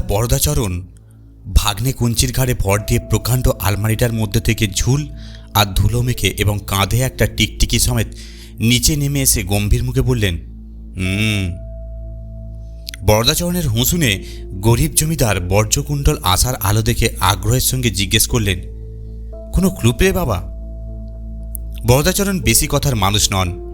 বরদাচরণ ভাগ্নে কুঞ্চির ঘাড়ে ভর দিয়ে প্রকাণ্ড আলমারিটার মধ্যে থেকে ঝুল আর ধুলো মেখে এবং কাঁধে একটা টিকটিকি সমেত নিচে নেমে এসে গম্ভীর মুখে বললেন, হুম। বরদাচরণের হুঁসুনে গরিব জমিদার বর্জ্যকুণ্ডল আসার আলো দেখে আগ্রহের সঙ্গে জিজ্ঞেস করলেন, কোনো ক্লুপে বাবা? বরদাচরণ বেশি কথার মানুষ নন।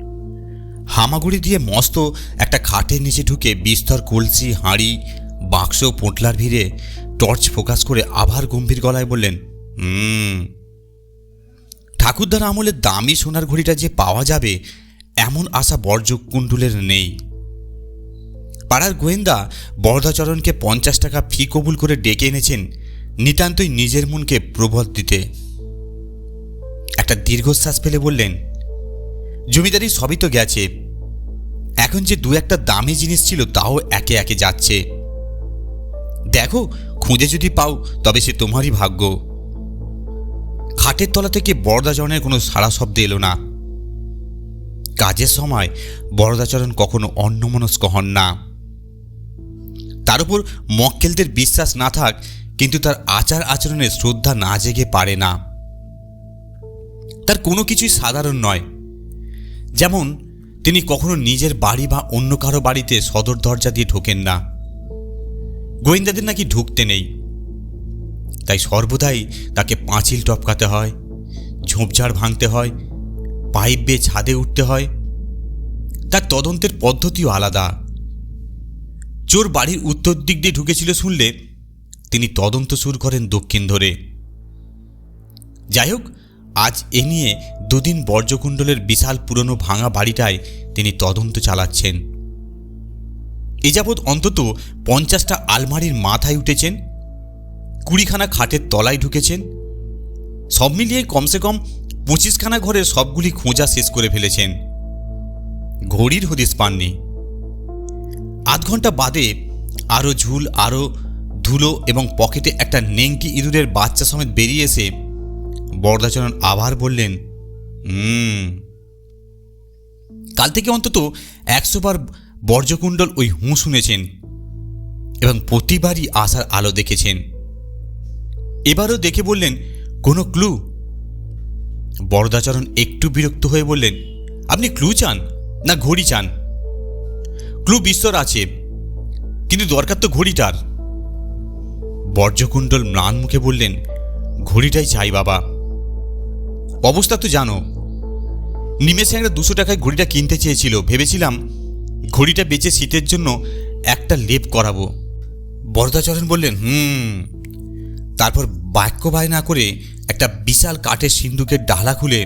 হামাগুড়ি দিয়ে মস্ত একটা খাটের নিচে ঢুকে বিস্তর কলসি, হাঁড়ি বাক্স পোটলার ভিড়ে টর্চ ফোকাস করে আবার গম্ভীর গলায় বললেন, হুম। ঠাকুরদার আমলে দামি সোনার ঘড়িটা যে পাওয়া যাবে, এমন আশা বর্জ্য কুণ্ডুলের নেই। পাড়ার গোয়েন্দা বরদাচরণকে পঞ্চাশ টাকা ফি কবুল করে ডেকে এনেছেন নিতান্তই নিজের মনকে প্রবল দিতে। একটা দীর্ঘশ্বাস ফেলে বললেন, জমিদারি সবই তো গেছে। এখন যে দু একটা দামি জিনিস ছিল, তাও একে একে যাচ্ছে। দেখো, খুঁজে যদি পাও, তবে সে তোমারই ভাগ্য। খাটের তলা থেকে বরদাচরণের কোনো সাড়া শব্দ এলো না। কাজের সময় বরদাচরণ কখনো অন্যমনস্ক হন না। তার উপর মক্কেলদের বিশ্বাস না থাক, কিন্তু তার আচার আচরণে শ্রদ্ধা না জেগে পারে না। তার কোনো কিছুই সাধারণ নয়। যেমন, তিনি কখনো নিজের বাড়ি বা অন্য কারও বাড়িতে সদর দরজা দিয়ে ঢোকেন না। গোয়েন্দাদের নাকি ঢুকতে নেই। তাই সর্বদাই তাকে পাঁচিল টপকাতে হয়, ঝোপঝাড় ভাঙতে হয়, পাইপ বেয়ে ছাদে উঠতে হয়। তার তদন্তের পদ্ধতিও আলাদা। চোর বাড়ির উত্তর দিক দিয়ে ঢুকেছিল শুনলে তিনি তদন্ত শুরু করেন দক্ষিণ ধরে। যাই হোক আজ এ নিয়ে দুদিন বর্জ্যকুণ্ডলের বিশাল পুরনো ভাঙা বাড়িটায় তিনি তদন্ত চালাচ্ছেন। এ যাবৎ অন্তত পঞ্চাশটা আলমারির মাথায় উঠেছেন, কুড়িখানা খাটের তলায় ঢুকেছেন, সব মিলিয়ে কমসে কম পঁচিশখানা ঘরের সবগুলি খোঁজা শেষ করে ফেলেছেন। ঘড়ির হদিস পাননি। আধ ঘণ্টা বাদে আরও ঝুল, আরও ধুলো এবং পকেটে একটা নেংটি ইঁদুরের বাচ্চা সমেত বেরিয়ে এসে বরদাচরণ আবার বললেন, হুম। কাল থেকে অন্তত একশো বার বর্জ্যকুণ্ডল ওই হুঁ শুনেছেন এবং প্রতিবারই আসার আলো দেখেছেন। এবারও দেখে বললেন, কোনো ক্লু? বরদাচরণ একটু বিরক্ত হয়ে বললেন, আপনি ক্লু চান না ঘড়ি চান? ক্লু বিস্তর আছে, কিন্তু দরকার তো ঘড়িটার। বর্জ্যকুণ্ডল ম্লান মুখে বললেন, ঘড়িটাই চাই বাবা। অবস্থা তো জানো, নিমেষে একটা দুশো টাকায় ঘড়িটা কিনতে চেয়েছিল, ভেবেছিলাম ঘড়িটা বেচে শীতের জন্য একটা লেপ করাবো। বরদাচরণ বললেন, হুম। তারপর বাক্য বায় না করে একটা বিশাল কাঠের সিন্ধুকের ডালা খুলে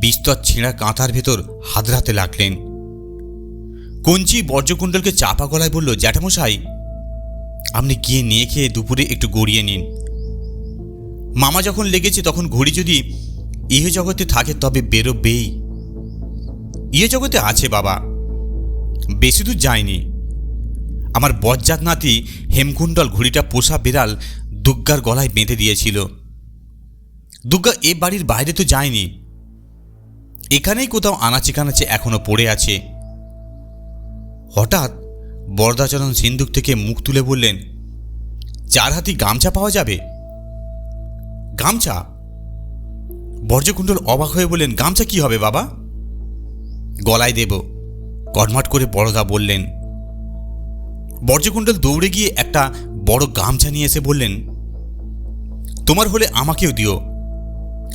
বিস্তর ছেঁড়া কাঁথার ভেতর হাতড়াতে লাগলেন। কঞ্চি বর্জ্যকুণ্ডলকে চাপা গলায় বলল, জ্যাঠামশাই, আপনি গিয়ে নিয়ে খেয়ে দুপুরে একটু গড়িয়ে নিন। মামা যখন লেগেছে তখন ঘড়ি যদি ইহ জগতে থাকে তবে বেরোবেই। ইহ জগতে আছে বাবা। বেশি দূর যায়নি। আমার বজ্জাত নাতি হেমকুণ্ডল ঘুড়িটা পোষা বিড়াল দুগ্গার গলায় বেঁধে দিয়েছিল। দুগ্গা এ বাড়ির বাইরে তো যায়নি। এখানেই কোথাও আনাচে কানাচে এখনও পড়ে আছে। হঠাৎ বরদাচরণ সিন্দুক থেকে মুখ তুলে বললেন, চার হাতি গামছা পাওয়া যাবে? গামছা? বর্জ্যকুণ্ডল অবাক হয়ে বললেন, গামছা কি হবে বাবা? গলায় দেব। কটমাট করে বড়দা বললেন, বর্জ্যকুণ্ডল দৌড়ে গিয়ে একটা বড় গামছা নিয়ে এসে বললেন, তোমার হলে আমাকেও দিও,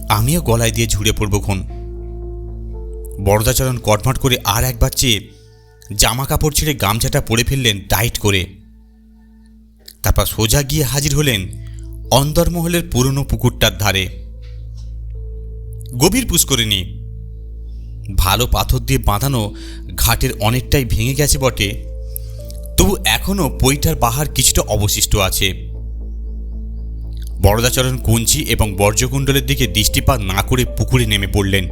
আমিও গলায় দিয়ে ঝুড়ে পড়ব খন। বরদাচরণ কটমাট করে আর একবার চেয়ে জামা কাপড় ছেড়ে গামছাটা পরে ফেললেন টাইট করে। তারপর সোজা গিয়ে হাজির হলেন অন্দরমহলের পুরনো পুকুরটার ধারে। গভীর পুষ্করিণী ভালো পাথর দিয়ে বাঁধানো ঘাটের অনেকটাই ভেঙে গেছে বটে। তবু এখনও পৈঠার পাহাড় কিছুটা অবশিষ্ট আছে। বরদাচরণ কুঞ্চি এবং বর্জ্যকুণ্ডলের দিকে দৃষ্টিপাত না করে পুকুরে নেমে পড়লেন।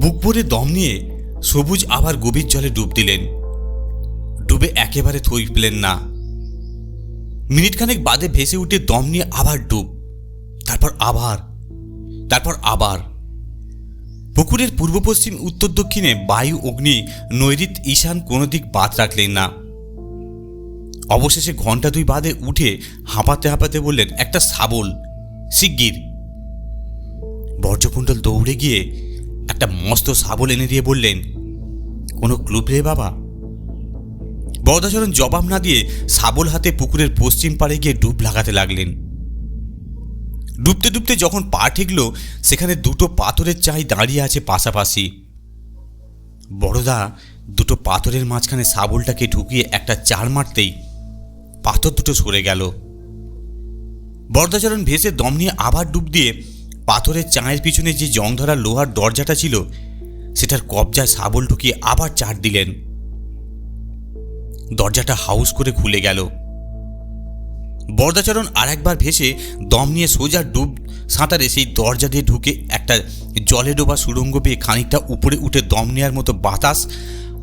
বুক ভরে দম নিয়ে সবুজ আবার গভীর জলে ডুব দিলেন। ডুবে একেবারে থই পেলেন না। মিনিটখানেক বাদে ভেসে উঠে দম নিয়ে আবার ডুব, তারপর আবার তারপর আবার। পুকুরের পূর্ব পশ্চিম, উত্তর দক্ষিণে বায়ু, অগ্নি নৈরিত ঈশান কোনো দিক বাদ রাখলেন না। অবশেষে ঘণ্টা দুই বাদে উঠে হাঁপাতে হাঁপাতে বললেন, একটা শাবল শিগগির। বর্জ্যকুণ্ডল দৌড়ে গিয়ে একটা মস্ত শাবল এনে দিয়ে বললেন, কোনো ক্লু পেয়ে বাবা? বরদাচরণ জবাব না দিয়ে শাবল হাতে পুকুরের পশ্চিম পাড়ে গিয়ে ডুব লাগাতে লাগলেন। ডুবতে ডুবতে যখন পা ঠেকল, সেখানে দুটো পাথরের চাই দাঁড়িয়ে আছে পাশাপাশি। বড়দা, দুটো পাথরের মাঝখানে শাবলটাকে ঢুকিয়ে একটা চার মারতেই পাথর দুটো সরে গেল। বরদাচরণ ভেসে দম নিয়ে আবার ডুব দিয়ে পাথরের চায়ের পিছনে যে জং ধরা লোহার দরজাটা ছিল, সেটার কবজায় শাবল ঢুকিয়ে আবার চার দিলেন। দরজাটা হাউস করে খুলে গেল। বরদাচরণ আর একবার ভেসে দম নিয়ে সোজা ডুব সাঁতারে সেই দরজা দিয়ে ঢুকে একটা জলে ডোবা সুড়ঙ্গ পেয়ে খানিকটা উপরে উঠে দম নেওয়ার মতো বাতাস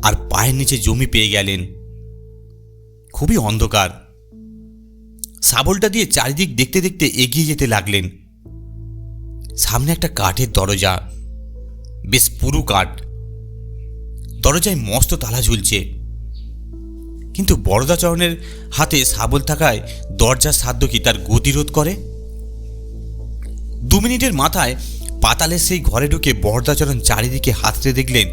আর পায়ের নিচে জমি পেয়ে গেলেন। খুবই অন্ধকার। শাবলটা দিয়ে চারিদিক দেখতে দেখতে এগিয়ে যেতে লাগলেন। সামনে একটা কাঠের দরজা, বেশ পুরু কাঠ। দরজায় মস্ত তালা ঝুলছে। কিন্তু বরদাচরণের হাতে সাবল থাকায় দরজার সাধ্য কি তার গতিরোধ করে? দু মিনিটের মাথায় পাতালের সেই ঘরে ঢুকে বরদাচরণ চারিদিকে হাতড়ে দেখলেন,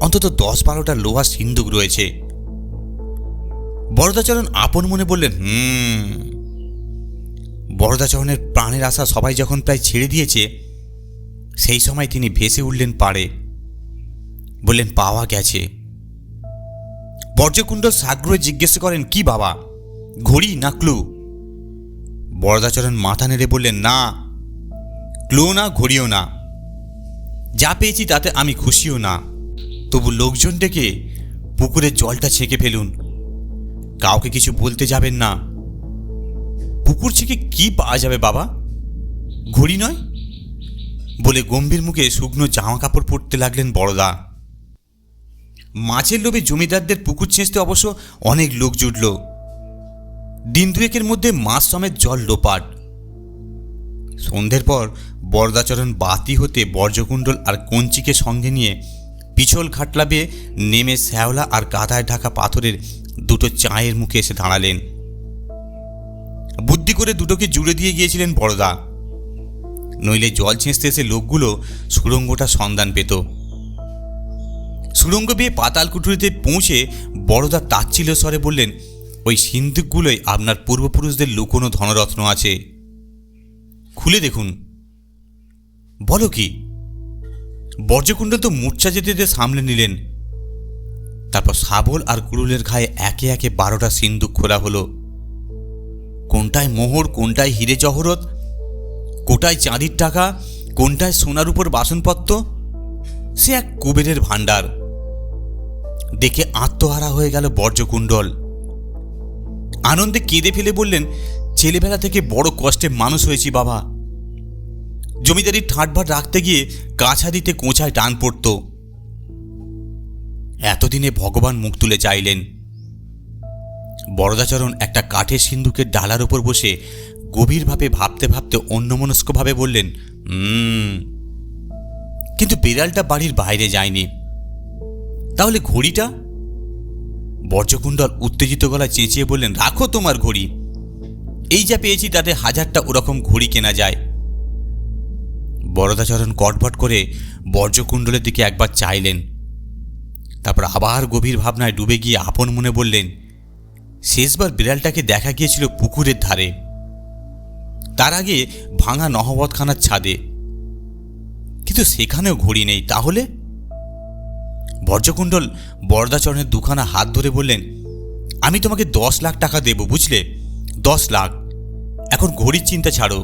অন্তত দশ বারোটা লোহার সিন্দুক রয়েছে। বরদাচরণ আপন মনে বললেন, হুম। বরদাচরণের প্রাণের আশা সবাই যখন প্রায় ছেড়ে দিয়েছে, সেই সময় তিনি ভেসে উঠলেন পাড়ে। বললেন, পাওয়া গেছে। বর্জ্যকুণ্ড সাগ্রহে জিজ্ঞেস করেন, কি বাবা? ঘড়ি না ক্লু? বরদাচরণ মাথা নেড়ে বললেন, না, ক্লু না, ঘড়িও না। যা পেয়েছি তাতে আমি খুশিও না। তবু লোকজন ডেকে পুকুরের জলটা ছেঁকে ফেলুন। কাউকে কিছু বলতে যাবেন না। পুকুর ছেঁকে কি পাওয়া যাবে বাবা? ঘড়ি নয়? বলে গম্ভীর মুখে শুকনো জামা কাপড় পরতে লাগলেন বড়দা মাছের লোভে জমিদারদের পুকুর ছেঁচতে অবশ্য অনেক লোক জুটল। দিন দুয়েকের মধ্যে মাছ সমেত জল লোপাট। সন্ধ্যের পর বরদাচরণ বাতি হতে বর্জ্যকুণ্ডল আর কঞ্চিকে সঙ্গে নিয়ে পিছল খাটলাবে নেমে শ্যাওলা আর কাদায় ঢাকা পাথরের দুটো চায়ের মুখে এসে দাঁড়ালেন। বুদ্ধি করে দুটোকে জুড়ে দিয়ে গিয়েছিলেন বড়দা নইলে জল ছেঁচতে এসে লোকগুলো সুড়ঙ্গটা সন্ধান পেত। সুড়ঙ্গ বেয়ে পাতাল কুঠুরিতে পৌঁছে বড়দা তাচ্ছিল স্বরে বললেন, ওই সিন্ধুকগুলোই আপনার পূর্বপুরুষদের লুকোনো ধনরত্ন আছে। খুলে দেখুন। বলো কি? বর্জ্যকুণ্ড তো মূর্ছা যেতে যেতে সামলে নিলেন। তারপর শাবল আর কুড়ুলের ঘায়ে একে একে বারোটা সিন্দুক খোলা হলো। কোনটায় মোহর, কোনটায় হিরে জহরত, কোটায় চাঁদির টাকা, কোনটায় সোনার উপর বাসনপত্র, সে এক কুবেরের ভাণ্ডার। দেখে আত্মহারা হয়ে গেল বর্জ্যকুণ্ডল। আনন্দে কেঁদে ফেলে বললেন, ছেলেবেলা থেকে বড় কষ্টে মানুষ হয়েছি বাবা। জমিদারির ঠাঁটভাট রাখতে গিয়ে কাছা দিতে কোঁচায় টান পড়ত। এতদিনে ভগবান মুখ তুলে চাইলেন। বরদাচরণ একটা কাঠের সিন্ধুকের ডালার ওপর বসে গভীরভাবে ভাবতে ভাবতে অন্যমনস্কভাবে বললেন কিন্তু বিড়ালটা বাড়ির বাইরে যায়নি। তাহলে ঘড়িটা? বর্জ্যকুণ্ডল উত্তেজিত গলায় চেঁচিয়ে বললেন, রাখো তোমার ঘড়ি। এই যা পেয়েছি, তাতে হাজারটা ওরকম ঘড়ি কেনা যায়। বরদাচরণ কটভট করে বর্জ্যকুণ্ডলের দিকে একবার চাইলেন। তারপর আবার গভীর ভাবনায় ডুবে গিয়ে আপন মনে বললেন, শেষবার বিড়ালটাকে দেখা গিয়েছিল পুকুরের ধারে। তার আগে ভাঙা নহবতখানার ছাদে। কিন্তু সেখানেও ঘড়ি নেই, তাহলে? বর্জ্যকুণ্ডল বরদাচরণের দুখানা হাত ধরে বললেন, আমি তোমাকে দশ লাখ টাকা দেব, বুঝলে? দশ লাখ। এখন ঘড়ির চিন্তা ছাড়ো।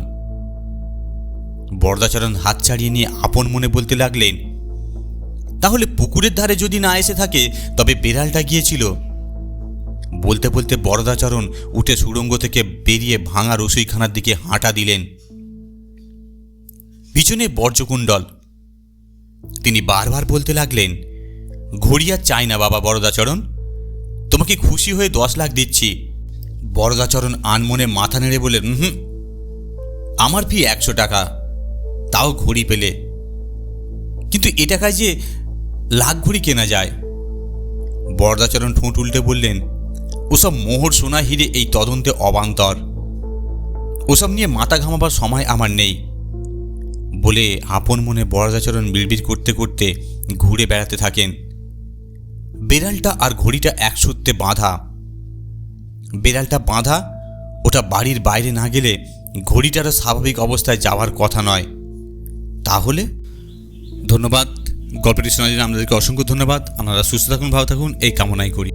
বরদাচরণ হাত ছাড়িয়ে নিয়ে আপন মনে বলতে লাগলেন, তাহলে পুকুরের ধারে যদি না এসে থাকে, তবে বেড়ালটা গিয়েছিল। বলতে বলতে বরদাচরণ উঠে সুড়ঙ্গ থেকে বেরিয়ে ভাঙা রসুইখানার দিকে হাঁটা দিলেন। পিছনে বর্জ্যকুণ্ডল। তিনি বারবার বলতে লাগলেন ঘড়ি আর চাই না বাবা বরদাচরণ। তোমাকে খুশি হয়ে দশ লাখ দিচ্ছি। বরদাচরণ আনমনে মাথা নেড়ে বললেন হুম, আমার ফি একশো টাকা, তাও ঘড়ি পেলে। কিন্তু এ টাকায় যে লাখ ঘড়ি কেনা যায়। বরদাচরণ ঠোঁট উল্টে বললেন, ওসব মোহর সোনা হিরে এই তদন্তে অবান্তর। ওসব নিয়ে মাথা ঘামাবার সময় আমার নেই। বলে আপন মনে বরদাচরণ বিড়বিড় করতে করতে ঘুরে বেড়াতে থাকেন। বেড়ালটা আর ঘড়িটা এক সূত্রে বাঁধা। বেড়ালটা বাঁধা, ওটা বাড়ির বাইরে না গেলে ঘড়িটারও স্বাভাবিক অবস্থায় যাওয়ার কথা নয়। তাহলে? ধন্যবাদ। গল্পটি শোনার জন্য আপনাদেরকে অসংখ্য ধন্যবাদ। আপনারা সুস্থ থাকুন, ভালো থাকুন, এই কামনাই করি।